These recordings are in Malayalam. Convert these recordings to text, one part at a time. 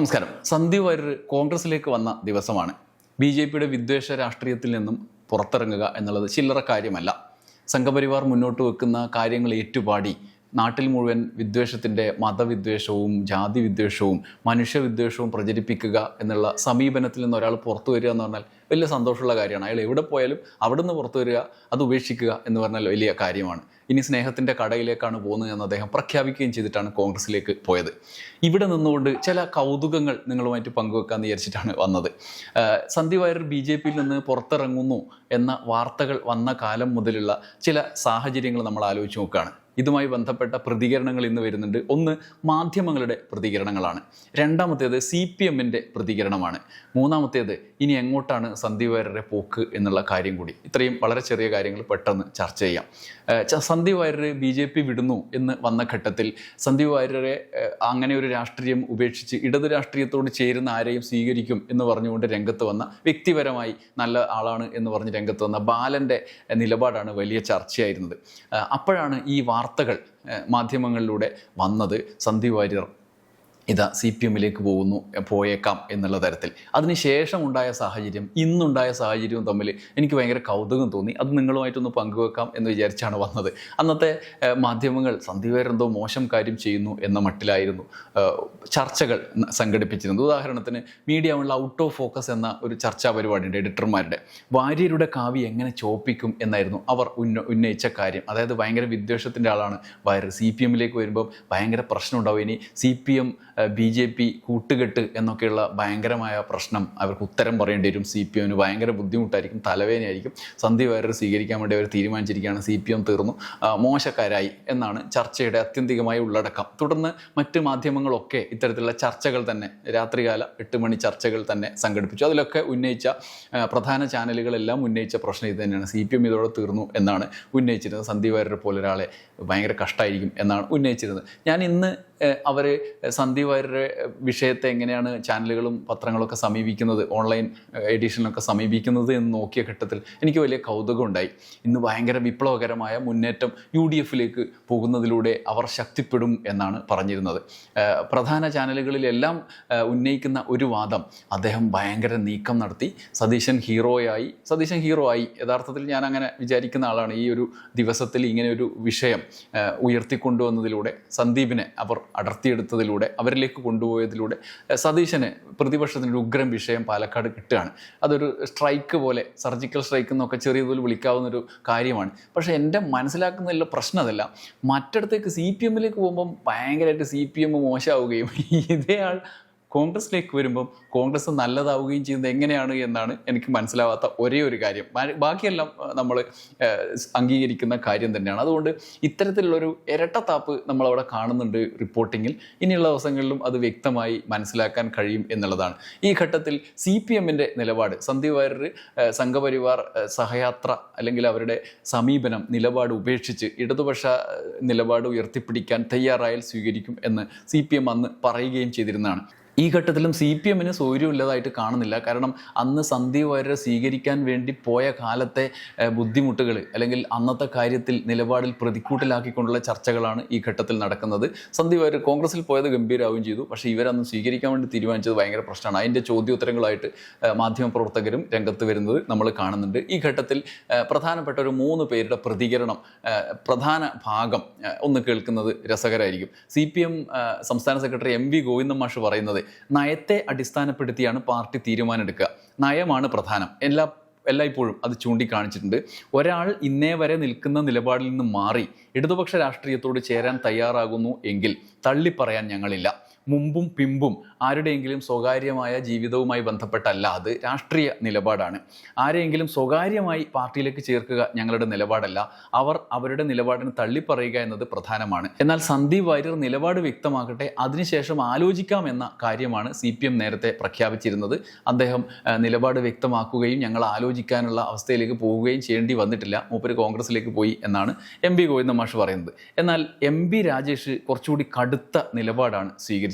നമസ്കാരം. സന്ദീപ് വാര്യർ കോൺഗ്രസിലേക്ക് വന്ന ദിവസമാണ്. ബി ജെ പിയുടെ വിദ്വേഷ രാഷ്ട്രീയത്തിൽ നിന്നും പുറത്തിറങ്ങുക എന്നുള്ളത് ചില്ലറ കാര്യമല്ല. സംഘപരിവാർ മുന്നോട്ട് വെക്കുന്ന കാര്യങ്ങൾ ഏറ്റുപാടി. നാട്ടിൽ മുഴുവൻ വിദ്വേഷത്തിന്റെ മതവിദ്വേഷവും ജാതി വിദ്വേഷവും മനുഷ്യവിദ്വേഷവും പ്രചരിപ്പിക്കുക എന്നുള്ള സമീപനത്തിൽ നിന്ന് ഒരാൾ പുറത്തു വരിക എന്ന് പറഞ്ഞാൽ വലിയ സന്തോഷമുള്ള കാര്യമാണ്. അയാൾ എവിടെ പോയാലും അവിടെ നിന്ന് പുറത്തു വരിക അത് ഉപേക്ഷിക്കുക എന്ന് പറഞ്ഞാൽ വലിയ കാര്യമാണ്. ഇനി സ്നേഹത്തിന്റെ കടയിലേക്കാണ് പോകുന്നത് എന്ന് അദ്ദേഹം പ്രഖ്യാപിക്കുകയും ചെയ്തിട്ടാണ് കോൺഗ്രസിലേക്ക് പോയത്. ഇവിടെ നിന്നുകൊണ്ട് ചില കൗതുകങ്ങൾ നിങ്ങളുമായിട്ട് പങ്കുവെക്കാൻ വിചാരിച്ചിട്ടാണ് വന്നത്. സന്ദീപ് വാര്യർ ബി ജെ പിയിൽ നിന്ന് പുറത്തിറങ്ങുന്നു എന്ന വാർത്തകൾ വന്ന കാലം മുതലുള്ള ചില സാഹചര്യങ്ങൾ നമ്മൾ ആലോചിച്ച് നോക്കുകയാണ്. ഇതുമായി ബന്ധപ്പെട്ട പ്രതികരണങ്ങൾ ഇന്ന് വരുന്നുണ്ട്. ഒന്ന് മാധ്യമങ്ങളുടെ പ്രതികരണങ്ങളാണ്. രണ്ടാമത്തേത് സി പി എമ്മിന്റെ പ്രതികരണമാണ്. മൂന്നാമത്തേത് ഇനി എങ്ങോട്ടാണ് സന്ദീപ് പോക്ക് എന്നുള്ള കാര്യം കൂടി. ഇത്രയും വളരെ ചെറിയ കാര്യങ്ങൾ പെട്ടെന്ന് ചർച്ച ചെയ്യാം. Sandeep Warrier B J P വിടുന്നു എന്ന് വന്ന ഘട്ടത്തിൽ സന്ദീപ് അങ്ങനെ ഒരു രാഷ്ട്രീയം ഉപേക്ഷിച്ച് ഇടത് രാഷ്ട്രീയത്തോട് ചേരുന്ന ആരെയും സ്വീകരിക്കും എന്ന് പറഞ്ഞുകൊണ്ട് രംഗത്ത് വന്ന വ്യക്തിപരമായി നല്ല ആളാണ് എന്ന് പറഞ്ഞ് രംഗത്ത് വന്ന ബാലന്റെ നിലപാടാണ് വലിയ ചർച്ചയായിരുന്നത്. അപ്പോഴാണ് ഈ വാർത്തകൾ മാധ്യമങ്ങളിലൂടെ വന്നത് സന്ദീപ് വാര്യർ. ഇതാ സി പി എമ്മിലേക്ക് പോകുന്നു പോയേക്കാം എന്നുള്ള തരത്തിൽ. അതിനുശേഷം ഉണ്ടായ സാഹചര്യം ഇന്നുണ്ടായ സാഹചര്യവും തമ്മിൽ എനിക്ക് ഭയങ്കര കൗതുകം തോന്നി. അത് നിങ്ങളുമായിട്ടൊന്ന് പങ്കുവെക്കാം എന്ന് വിചാരിച്ചാണ് വന്നത്. അന്നത്തെ മാധ്യമങ്ങൾ സന്ദീപ് വാര്യർ മോശം കാര്യം ചെയ്യുന്നു എന്ന മട്ടിലായിരുന്നു ചർച്ചകൾ സംഘടിപ്പിച്ചിരുന്നത്. ഉദാഹരണത്തിന് മീഡിയ ഉള്ള ഔട്ട് ഓഫ് ഫോക്കസ് എന്ന ഒരു ചർച്ചാ പരിപാടിയുണ്ട് എഡിറ്റർമാരുടെ വാര്യരുടെ കാവ്യ എങ്ങനെ ചോപ്പിക്കും എന്നായിരുന്നു അവർ ഉന്ന ഉന്നയിച്ച കാര്യം. അതായത് ഭയങ്കര വിദ്വേഷത്തിന്റെ ആളാണ് വാര്യർ. സി പി എമ്മിലേക്ക് വരുമ്പോൾ ഭയങ്കര പ്രശ്നം ഉണ്ടാവും ഇനി C P M B J P കൂട്ടുകെട്ട് എന്നൊക്കെയുള്ള ഭയങ്കരമായ പ്രശ്നം അവർക്ക് ഉത്തരം പറയേണ്ടി വരും. സി പി എമ്മിന് ഭയങ്കര ബുദ്ധിമുട്ടായിരിക്കും തലവേദനയായിരിക്കും. സന്ധി വാര്യർ സ്വീകരിക്കാൻ വേണ്ടി അവർ തീരുമാനിച്ചിരിക്കുകയാണ് സി പി എം തീർന്നു. മോശക്കാരായി എന്നാണ് ചർച്ചയുടെ അത്യന്തികമായ ഉള്ളടക്കം. തുടർന്ന് മറ്റ് മാധ്യമങ്ങളൊക്കെ ഇത്തരത്തിലുള്ള ചർച്ചകൾ തന്നെ രാത്രികാല എട്ട് മണി ചർച്ചകൾ തന്നെ സംഘടിപ്പിച്ചു. അതിലൊക്കെ ഉന്നയിച്ച പ്രധാന ചാനലുകളെല്ലാം ഉന്നയിച്ച പ്രശ്നം ഇത് തന്നെയാണ്. സി പി എം ഇതോടെ തീർന്നു എന്നാണ് ഉന്നയിച്ചിരുന്നത്. സന്ദീപ് വാര്യരെ പോലെ ഒരാളെ ഭയങ്കര കഷ്ടമായിരിക്കും എന്നാണ് ഉന്നയിച്ചിരുന്നത്. ഞാൻ ഇന്ന് അവർ സന്ദീപ് വാര്യരുടെ വിഷയത്തെ എങ്ങനെയാണ് ചാനലുകളും പത്രങ്ങളൊക്കെ സമീപിക്കുന്നത് ഓൺലൈൻ എഡിഷനിലൊക്കെ സമീപിക്കുന്നത് എന്ന് നോക്കിയ ഘട്ടത്തിൽ എനിക്ക് വലിയ കൗതുകം ഉണ്ടായി ഇന്ന് ഭയങ്കര വിപ്ലവകരമായ മുന്നേറ്റം യു ഡി എഫിലേക്ക് പോകുന്നതിലൂടെ അവർ ശക്തിപ്പെടും എന്നാണ് പറഞ്ഞിരുന്നത്. പ്രധാന ചാനലുകളിലെല്ലാം ഉന്നയിക്കുന്ന ഒരു വാദം അദ്ദേഹം ഭയങ്കര നീക്കം നടത്തി. സതീശൻ ഹീറോയായി സതീശൻ ഹീറോ ആയി. യഥാർത്ഥത്തിൽ ഞാൻ അങ്ങനെ വിചാരിക്കുന്ന ആളാണ്. ഈ ഒരു ദിവസത്തിൽ ഇങ്ങനെ ഒരു വിഷയം ഉയർത്തിക്കൊണ്ടുവന്നതിലൂടെ സന്ദീപിനെ അവർ അടർത്തിയെടുത്തതിലൂടെ അവരിലേക്ക് കൊണ്ടുപോയതിലൂടെ സതീശന് പ്രതിപക്ഷത്തിന്റെ ഉഗ്രം വിഷയം പാലക്കാട് കിട്ടുകയാണ്. അതൊരു സ്ട്രൈക്ക് പോലെ സർജിക്കൽ സ്ട്രൈക്ക് എന്നൊക്കെ ചെറിയ തോതിൽ വിളിക്കാവുന്ന ഒരു കാര്യമാണ്. പക്ഷേ എന്റെ മനസ്സിലാക്കുന്നതിലുള്ള പ്രശ്നം അതല്ല. മറ്റിടത്തേക്ക് സി പി എമ്മിലേക്ക് പോകുമ്പം ഭയങ്കരമായിട്ട് സി പി എം മോശമാവുകയും ഇതേ ആൾ കോൺഗ്രസിലേക്ക് വരുമ്പം കോൺഗ്രസ് നല്ലതാവുകയും ചെയ്യുന്നത് എങ്ങനെയാണ് എന്നാണ് എനിക്ക് മനസ്സിലാവാത്ത ഒരേ ഒരു കാര്യം. ബാക്കിയെല്ലാം നമ്മൾ അംഗീകരിക്കുന്ന കാര്യം തന്നെയാണ്. അതുകൊണ്ട് ഇത്തരത്തിലുള്ളൊരു ഇരട്ടത്താപ്പ് നമ്മളവിടെ കാണുന്നുണ്ട് റിപ്പോർട്ടിങ്ങിൽ. ഇനിയുള്ള ദിവസങ്ങളിലും അത് വ്യക്തമായി മനസ്സിലാക്കാൻ കഴിയും എന്നുള്ളതാണ്. ഈ ഘട്ടത്തിൽ സി പി എമ്മിന്റെ നിലപാട് സന്ദീപ് വാര്യർ സംഘപരിവാർ സഹയാത്ര അല്ലെങ്കിൽ അവരുടെ സമീപനം നിലപാട് ഉപേക്ഷിച്ച് ഇടതുപക്ഷ നിലപാട് ഉയർത്തിപ്പിടിക്കാൻ തയ്യാറായാൽ സ്വീകരിക്കും എന്ന് സി പി എം അന്ന് പറയുകയും ചെയ്തിരുന്നതാണ്. ഈ ഘട്ടത്തിലും സി പി എമ്മിന് സൗകര്യമില്ലതായിട്ട് കാണുന്നില്ല. കാരണം അന്ന് സന്ദീപ് വാര്യരെ സ്വീകരിക്കാൻ വേണ്ടി പോയ കാലത്തെ ബുദ്ധിമുട്ടുകൾ അല്ലെങ്കിൽ അന്നത്തെ കാര്യത്തിൽ നിലപാടിൽ പ്രതിക്കൂട്ടിലാക്കിക്കൊണ്ടുള്ള ചർച്ചകളാണ് ഈ ഘട്ടത്തിൽ നടക്കുന്നത്. സന്ദീപ് വാര്യർ കോൺഗ്രസിൽ പോയത് ഗംഭീരാവുകയും ചെയ്തു. പക്ഷേ ഇവരന്ന് സ്വീകരിക്കാൻ വേണ്ടി തീരുമാനിച്ചത് ഭയങ്കര പ്രശ്നമാണ്. അതിന്റെ ചോദ്യോത്തരങ്ങളായിട്ട് മാധ്യമപ്രവർത്തകരും രംഗത്ത് വരുന്നത് നമ്മൾ കാണുന്നുണ്ട്. ഈ ഘട്ടത്തിൽ പ്രധാനപ്പെട്ട ഒരു മൂന്ന് പേരുടെ പ്രതികരണം പ്രധാന ഭാഗം ഒന്ന് കേൾക്കുന്നത് രസകരമായിരിക്കും. സി പി എം സംസ്ഥാന സെക്രട്ടറി എം വി ഗോവിന്ദൻ മാഷ് പറയുന്നത് നയത്തെ അടിസ്ഥാനപ്പെടുത്തിയാണ് പാർട്ടി തീരുമാനമെടുക്കുക. നയമാണ് പ്രധാനം. എല്ലാ എല്ലായ്പ്പോഴും അത് ചൂണ്ടിക്കാണിച്ചിട്ടുണ്ട്. ഒരാൾ ഇന്നേ വരെ നിൽക്കുന്ന നിലപാടിൽ നിന്ന് മാറി ഇടതുപക്ഷ രാഷ്ട്രീയത്തോട് ചേരാൻ തയ്യാറാകുന്നു എങ്കിൽ തള്ളിപ്പറയാൻ ഞങ്ങളില്ല. മുമ്പും പിമ്പും ആരുടെയെങ്കിലും സ്വകാര്യമായ ജീവിതവുമായി ബന്ധപ്പെട്ടല്ല അത് രാഷ്ട്രീയ നിലപാടാണ്. ആരെയെങ്കിലും സ്വകാര്യമായി പാർട്ടിയിലേക്ക് ചേർക്കുക ഞങ്ങളുടെ നിലപാടല്ല അവർ അവരുടെ നിലപാടിന് തള്ളിപ്പറയുക എന്നത് പ്രധാനമാണ്. എന്നാൽ സന്ദീപ് വാര്യർ നിലപാട് വ്യക്തമാക്കട്ടെ അതിനുശേഷം ആലോചിക്കാം എന്ന കാര്യമാണ് സി പി എം നേരത്തെ പ്രഖ്യാപിച്ചിരുന്നത്. അദ്ദേഹം നിലപാട് വ്യക്തമാക്കുകയും ഞങ്ങൾ ആലോചിക്കാനുള്ള അവസ്ഥയിലേക്ക് പോവുകയും ചെയ്യേണ്ടി വന്നിട്ടില്ല. മൂപ്പര് കോൺഗ്രസിലേക്ക് പോയി എന്നാണ് എം പി ഗോവിന്ദ മാഷ് പറയുന്നത്. എന്നാൽ എം പി രാജേഷ് കുറച്ചുകൂടി കടുത്ത നിലപാടാണ് സ്വീകരിച്ചത്.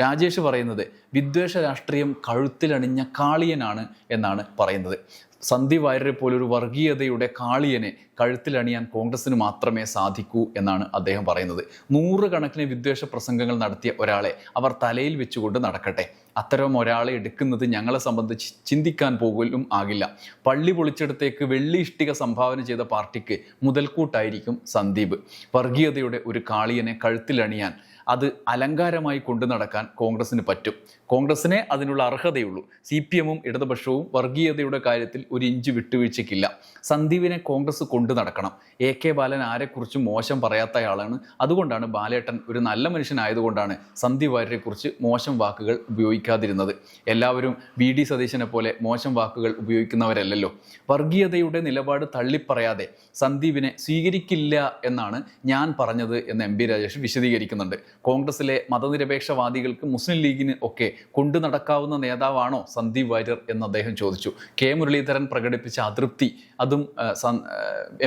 രാജേഷ് പറയുന്നത് വിദ്വേഷ രാഷ്ട്രീയം കഴുത്തിലണിഞ്ഞ കാളിയനാണ് എന്നാണ് പറയുന്നത്. സന്ധി വാര്യരെ പോലൊരു വർഗീയതയുടെ കാളിയനെ കഴുത്തിലണിയാൻ കോൺഗ്രസിന് മാത്രമേ സാധിക്കൂ എന്നാണ് അദ്ദേഹം പറയുന്നത്. നൂറുകണക്കിന് വിദ്വേഷ പ്രസംഗങ്ങൾ നടത്തിയ ഒരാളെ അവർ തലയിൽ വെച്ചുകൊണ്ട് നടക്കട്ടെ. അത്തരം ഒരാളെ എടുക്കുന്നത് ഞങ്ങളെ സംബന്ധിച്ച് ചിന്തിക്കാൻ പോകലും ആകില്ല. പള്ളി പൊളിച്ചെടുത്തേക്ക് വെള്ളി ഇഷ്ടിക സംഭാവന ചെയ്ത പാർട്ടിക്ക് മുതൽക്കൂട്ടായിരിക്കും സന്ദീപ്. വർഗീയതയുടെ ഒരു കാളിയനെ കഴുത്തിലണിയാൻ അത് അലങ്കാരമായി കൊണ്ടു നടക്കാൻ കോൺഗ്രസിന് പറ്റും. കോൺഗ്രസിനെ അതിനുള്ള അർഹതയുള്ളൂ. സി പി എമ്മും ഇടതുപക്ഷവും വർഗീയതയുടെ കാര്യത്തിൽ ഒരു ഇഞ്ച് വിട്ടുവീഴ്ചയ്ക്കില്ല. സന്ദീപിനെ കോൺഗ്രസ് കൊണ്ടു നടക്കണം. എ കെ ബാലൻ ആരെക്കുറിച്ചും മോശം പറയാത്ത ആളാണ്. അതുകൊണ്ടാണ് ബാലേട്ടൻ ഒരു നല്ല മനുഷ്യനായതുകൊണ്ടാണ് സന്ദീപ് വാര്യരെക്കുറിച്ച് മോശം വാക്കുകൾ ഉപയോഗിക്കാതിരുന്നത്. എല്ലാവരും വി ഡി സതീശനെ പോലെ മോശം വാക്കുകൾ ഉപയോഗിക്കുന്നവരല്ലല്ലോ. വർഗീയതയുടെ നിലപാട് തള്ളിപ്പറയാതെ സന്ദീപിനെ സ്വീകരിക്കില്ല എന്നാണ് ഞാൻ പറഞ്ഞത് എന്ന് എം പി രാജേഷ് വിശദീകരിക്കുന്നുണ്ട്. കോൺഗ്രസിലെ മതനിരപേക്ഷവാദികൾക്ക് മുസ്ലിം ലീഗിന് ഒക്കെ കൊണ്ടു നടക്കാവുന്ന നേതാവാണോ സന്ദീപ് വാര്യർ എന്ന് അദ്ദേഹം ചോദിച്ചു. കെ മുരളീധരൻ പ്രകടിപ്പിച്ച അതൃപ്തി അതും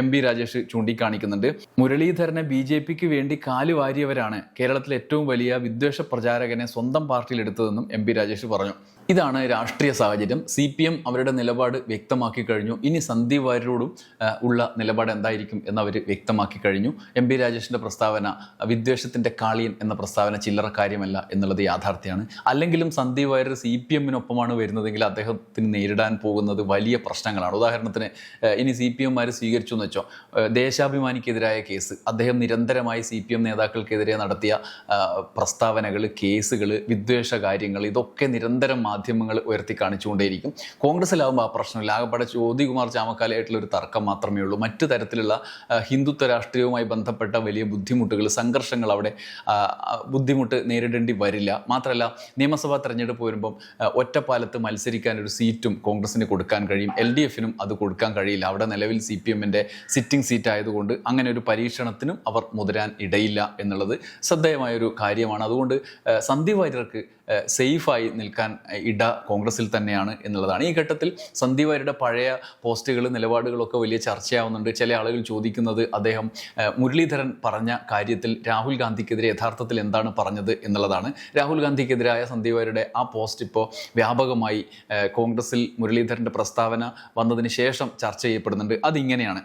എം പി രാജേഷ് ചൂണ്ടിക്കാണിക്കുന്നുണ്ട്. മുരളീധരനെ ബി ജെ പിക്ക് വേണ്ടി കാലുവാരിയവരാണ് കേരളത്തിലെ ഏറ്റവും വലിയ വിദ്വേഷ പ്രചാരകനെ സ്വന്തം പാർട്ടിയിൽ എടുത്തതെന്നും എം പി രാജേഷ് പറഞ്ഞു. ഇതാണ് രാഷ്ട്രീയ സാഹചര്യം. സി പി എം അവരുടെ നിലപാട് വ്യക്തമാക്കി കഴിഞ്ഞു. ഇനി സന്ദീപ് വാര്യരോടും ഉള്ള നിലപാട് എന്തായിരിക്കും എന്ന് അവർ വ്യക്തമാക്കി കഴിഞ്ഞു. എം പി രാജേഷിന്റെ പ്രസ്താവന വിദ്വേഷത്തിന്റെ കാളിയൻ എന്ന പ്രസ്താവന ചില്ലറ കാര്യമല്ല എന്നുള്ളത് യാഥാർത്ഥ്യമാണ്. അല്ലെങ്കിലും സന്ദീപ് വാര്യർ സി പി എമ്മിനൊപ്പമാണ് വരുന്നതെങ്കിൽ അദ്ദേഹത്തിന് നേരിടാൻ പോകുന്നത് വലിയ പ്രശ്നങ്ങളാണ്. ഉദാഹരണത്തിന് ഇനി സി പി എംമാർ സ്വീകരിച്ചു എന്ന് വെച്ചോ. ദേശാഭിമാനിക്കെതിരായ കേസ്. അദ്ദേഹം നിരന്തരമായി സി പി എം നേതാക്കൾക്കെതിരെ നടത്തിയ പ്രസ്താവനകൾ കേസുകൾ വിദ്വേഷ കാര്യങ്ങൾ ഇതൊക്കെ നിരന്തരം മാധ്യമങ്ങൾ ഉയർത്തി കാണിച്ചുകൊണ്ടേയിരിക്കും. കോൺഗ്രസിലാവുമ്പോൾ ആ പ്രശ്നമില്ല. ആകപ്പാടെ ജ്യോതികുമാർ ചാമക്കാലയായിട്ടുള്ള ഒരു തർക്കം മാത്രമേ ഉള്ളൂ. മറ്റു തരത്തിലുള്ള ഹിന്ദുത്വ രാഷ്ട്രീയവുമായി ബന്ധപ്പെട്ട വലിയ ബുദ്ധിമുട്ടുകൾ സംഘർഷങ്ങൾ അവിടെ ബുദ്ധിമുട്ട് നേരിടേണ്ടി വരില്ല. മാത്രമല്ല നിയമസഭാ തെരഞ്ഞെടുപ്പ് വരുമ്പം ഒറ്റപ്പാലത്ത് മത്സരിക്കാൻ ഒരു സീറ്റും കോൺഗ്രസിന് കൊടുക്കാൻ കഴിയും. എൽ ഡി എഫിനും അത് കൊടുക്കാൻ കഴിയില്ല. അവിടെ നിലവിൽ സി പി എമ്മിന്റെ സിറ്റിംഗ് സീറ്റ് ആയതുകൊണ്ട് അങ്ങനെ ഒരു പരീക്ഷണത്തിനും അവർ മുതിരാൻ ഇടയില്ല എന്നുള്ളത് ശ്രദ്ധേയമായൊരു കാര്യമാണ്. അതുകൊണ്ട് സന്ധി വാര്യർക്ക് സേഫായി നിൽക്കാൻ ഇട കോൺഗ്രസിൽ തന്നെയാണ് എന്നുള്ളതാണ്. ഈ ഘട്ടത്തിൽ സന്ദീപ് അവരുടെ പഴയ പോസ്റ്റുകൾ നിലപാടുകളൊക്കെ വലിയ ചർച്ചയാവുന്നുണ്ട്. ചില ആളുകൾ ചോദിക്കുന്നത് അദ്ദേഹം മുരളീധരൻ പറഞ്ഞ കാര്യത്തിൽ രാഹുൽ ഗാന്ധിക്കെതിരെ യഥാർത്ഥത്തിൽ എന്താണ് പറഞ്ഞത് എന്നുള്ളതാണ്. രാഹുൽ ഗാന്ധിക്കെതിരായ സന്ദീപ് അവരുടെ ആ പോസ്റ്റ് ഇപ്പോൾ വ്യാപകമായി കോൺഗ്രസിൽ മുരളീധരന്റെ പ്രസ്താവന വന്നതിന് ശേഷം ചർച്ച ചെയ്യപ്പെടുന്നുണ്ട്. അതിങ്ങനെയാണ്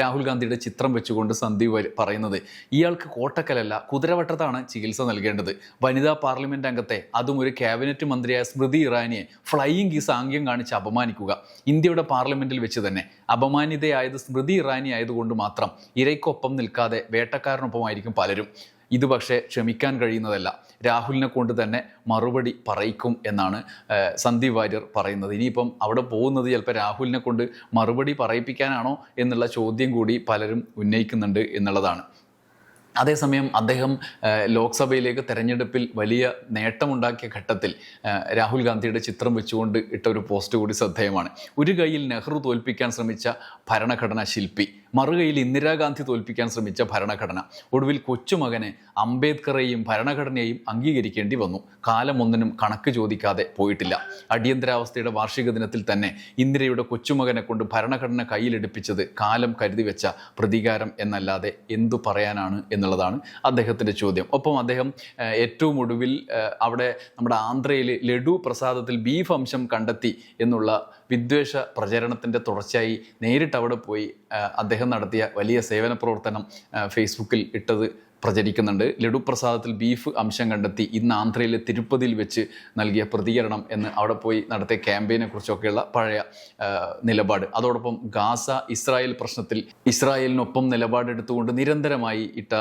രാഹുൽ ഗാന്ധിയുടെ ചിത്രം വെച്ചുകൊണ്ട് സന്ദീപ് പറയുന്നത്. ഇയാൾക്ക് കോട്ടക്കലല്ല കുതിരവട്ടത്താണ് ചികിത്സ നൽകേണ്ടത്. വനിതാ പാർലമെന്റ് അംഗത്തെ അതും ഒരു ക്യാബിനറ്റ് മന്ത്രിയായ സ്മൃതി ഇറാനിയെ ഫ്ലൈയിങ് ഈ സാങ്ക്യം കാണിച്ച് അപമാനിക്കുക. ഇന്ത്യയുടെ പാർലമെന്റിൽ വെച്ച് തന്നെ അപമാനിതയായത് സ്മൃതി ഇറാനി ആയതുകൊണ്ട് മാത്രം ഇരയ്ക്കൊപ്പം നിൽക്കാതെ വേട്ടക്കാരനൊപ്പമായിരിക്കും പലരും. ഇത് പക്ഷേ ക്ഷമിക്കാൻ കഴിയുന്നതല്ല. രാഹുലിനെ കൊണ്ട് തന്നെ മറുപടി പറയിക്കും എന്നാണ് സന്ദീപ് വാര്യർ പറയുന്നത്. ഇനിയിപ്പം അവിടെ പോകുന്നത് ചിലപ്പോൾ രാഹുലിനെ കൊണ്ട് മറുപടി പറയിപ്പിക്കാനാണോ എന്നുള്ള ചോദ്യം കൂടി പലരും ഉന്നയിക്കുന്നുണ്ട് എന്നുള്ളതാണ്. അതേസമയം അദ്ദേഹം ലോക്സഭയിലേക്ക് തെരഞ്ഞെടുപ്പിൽ വലിയ നേട്ടമുണ്ടാക്കിയ ഘട്ടത്തിൽ രാഹുൽ ഗാന്ധിയുടെ ചിത്രം വെച്ചുകൊണ്ട് ഇട്ട ഒരു പോസ്റ്റ് കൂടി ശ്രദ്ധേയമാണ്. ഒരു കൈയിൽ നെഹ്റു തോൽപ്പിക്കാൻ ശ്രമിച്ച ഭരണഘടനാ ശില്പി മറുകൈയിൽ ഇന്ദിരാഗാന്ധി തോൽപ്പിക്കാൻ ശ്രമിച്ച ഭരണഘടന. ഒടുവിൽ കൊച്ചുമകനെ അംബേദ്കറെയും ഭരണഘടനയെയും അംഗീകരിക്കേണ്ടി വന്നു. കാലമൊന്നിനും കണക്ക് ചോദിക്കാതെ പോയിട്ടില്ല. അടിയന്തരാവസ്ഥയുടെ വാർഷിക ദിനത്തിൽ തന്നെ ഇന്ദിരയുടെ കൊച്ചുമകനെ കൊണ്ട് ഭരണഘടന കയ്യിലെടുപ്പിച്ചത് കാലം കരുതി വെച്ച പ്രതികാരം എന്നല്ലാതെ എന്തു പറയാനാണ് എന്നുള്ളതാണ് അദ്ദേഹത്തിന്റെ ചോദ്യം. ഒപ്പം അദ്ദേഹം ഏറ്റവും ഒടുവിൽ അവിടെ നമ്മുടെ ആന്ധ്രയിൽ ലഡു പ്രസാദത്തിൽ ബീഫ് അംശം കണ്ടെത്തി എന്നുള്ള വിദ്വേഷ പ്രചരണത്തിന്റെ തുടർച്ചയായി നേരിട്ട് അവിടെ പോയി അദ്ദേഹം നടത്തിയ വലിയ സേവന പ്രവർത്തനം ഫേസ്ബുക്കിൽ ഇട്ടത് പ്രചരിക്കുന്നുണ്ട്. ലഡു പ്രസാദത്തിൽ ബീഫ് അംശം കണ്ടെത്തി. ഇന്ന് ആന്ധ്രയിലെ തിരുപ്പതിയിൽ വെച്ച് നൽകിയ പ്രതികരണം എന്ന് അവിടെ പോയി നടത്തിയ ക്യാമ്പയിനെ കുറിച്ചൊക്കെയുള്ള പഴയ നിലപാട്. അതോടൊപ്പം ഗാസ ഇസ്രായേൽ പ്രശ്നത്തിൽ ഇസ്രായേലിനൊപ്പം നിലപാടെടുത്തുകൊണ്ട് നിരന്തരമായി ഇട്ട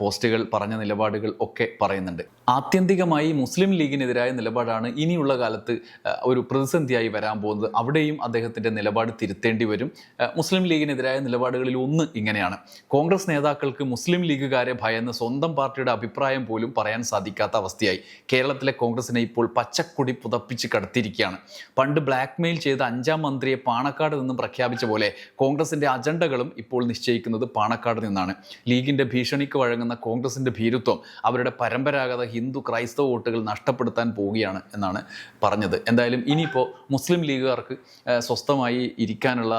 പോസ്റ്റുകൾ പറഞ്ഞ നിലപാടുകൾ ഒക്കെ പറയുന്നുണ്ട്. ആത്യന്തികമായി മുസ്ലിം ലീഗിനെതിരായ നിലപാടാണ് ഇനിയുള്ള കാലത്ത് ഒരു പ്രതിസന്ധിയായി വരാൻ പോകുന്നത്. അവിടെയും അദ്ദേഹത്തിന്റെ നിലപാട് തിരുത്തേണ്ടി വരും. മുസ്ലിം ലീഗിനെതിരായ നിലപാടുകളിൽ ഒന്ന് ഇങ്ങനെയാണ്. കോൺഗ്രസ് നേതാക്കൾക്ക് മുസ്ലിം ലീഗുകാരെ ഭയന്ന് സ്വന്തം പാർട്ടിയുടെ അഭിപ്രായം പോലും പറയാൻ സാധിക്കാത്ത അവസ്ഥയായി. കേരളത്തിലെ കോൺഗ്രസിനെ ഇപ്പോൾ പച്ചക്കൊടി പുതപ്പിച്ച് കടത്തിയിരിക്കുകയാണ്. പണ്ട് ബ്ലാക്ക് മെയിൽ ചെയ്ത അഞ്ചാം മന്ത്രിയെ പാണക്കാട് നിന്നും പ്രഖ്യാപിച്ച പോലെ കോൺഗ്രസിന്റെ അജണ്ടകളും ഇപ്പോൾ നിശ്ചയിക്കുന്നത് പാണക്കാട് നിന്നാണ്. ലീഗിന്റെ ഭീഷണിക്ക് വഴങ്ങുന്ന കോൺഗ്രസിന്റെ ഭീരുത്വം അവരുടെ പരമ്പരാഗത ഹിന്ദു ക്രൈസ്തവ വോട്ടുകൾ നഷ്ടപ്പെടുത്താൻ പോവുകയാണ് എന്നാണ് പറഞ്ഞത്. എന്തായാലും ഇനിയിപ്പോൾ മുസ്ലിം ലീഗുകാർക്ക് സ്വസ്ഥമായി ഇരിക്കാനുള്ള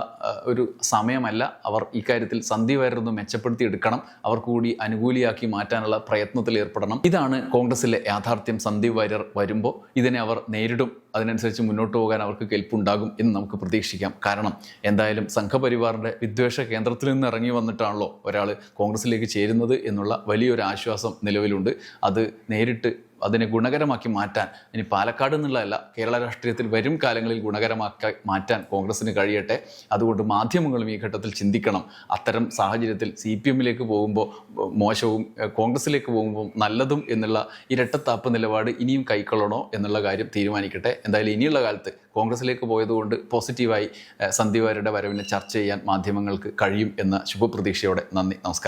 ഒരു സമയമല്ല. അവർ ഇക്കാര്യത്തിൽ സന്ധി വരൊന്ന് മെച്ചപ്പെടുത്തി എടുക്കണം അവർക്ക് കൂടി അനുകൂലിയാക്കി മാറ്റാനുള്ള പ്രയത്നത്തിൽ ഏർപ്പെടണം. ഇതാണ് കോൺഗ്രസിലെ യാഥാർത്ഥ്യം. സന്ദീപ് വാര്യർ വരുമ്പോൾ ഇതിനെ അവർ നേരിടും. അതിനനുസരിച്ച് മുന്നോട്ട് പോകാൻ അവർക്ക് കെൽപ്പുണ്ടാകും എന്ന് നമുക്ക് പ്രതീക്ഷിക്കാം. കാരണം എന്തായാലും സംഘപരിവാറിന്റെ വിദ്വേഷ കേന്ദ്രത്തിൽ നിന്ന് ഇറങ്ങി വന്നിട്ടാണല്ലോ ഒരാൾ കോൺഗ്രസിലേക്ക് ചേരുന്നത് എന്നുള്ള വലിയൊരു ആശ്വാസം നിലവിലുണ്ട്. അത് നേരിട്ട് അതിനെ ഗുണകരമാക്കി മാറ്റാൻ ഇനി പാലക്കാട് എന്നുള്ളതല്ല കേരള രാഷ്ട്രീയത്തിൽ വരും കാലങ്ങളിൽ ഗുണകരമാക്കി മാറ്റാൻ കോൺഗ്രസിന് കഴിയട്ടെ. അതുകൊണ്ട് മാധ്യമങ്ങളും ഈ ഘട്ടത്തിൽ ചിന്തിക്കണം. അത്തരം സാഹചര്യത്തിൽ സി പി എമ്മിലേക്ക് പോകുമ്പോൾ മോശവും കോൺഗ്രസിലേക്ക് പോകുമ്പോൾ നല്ലതും എന്നുള്ള ഇരട്ടത്താപ്പ് നിലപാട് ഇനിയും കൈക്കൊള്ളണോ എന്നുള്ള കാര്യം തീരുമാനിക്കട്ടെ. എന്തായാലും ഇനിയുള്ള കാലത്ത് കോൺഗ്രസിലേക്ക് പോയതുകൊണ്ട് പോസിറ്റീവായി സന്ധിവാരുടെ വരവിനെ ചർച്ച ചെയ്യാൻ മാധ്യമങ്ങൾക്ക് കഴിയും എന്ന ശുഭപ്രതീക്ഷയോടെ നന്ദി നമസ്കാരം.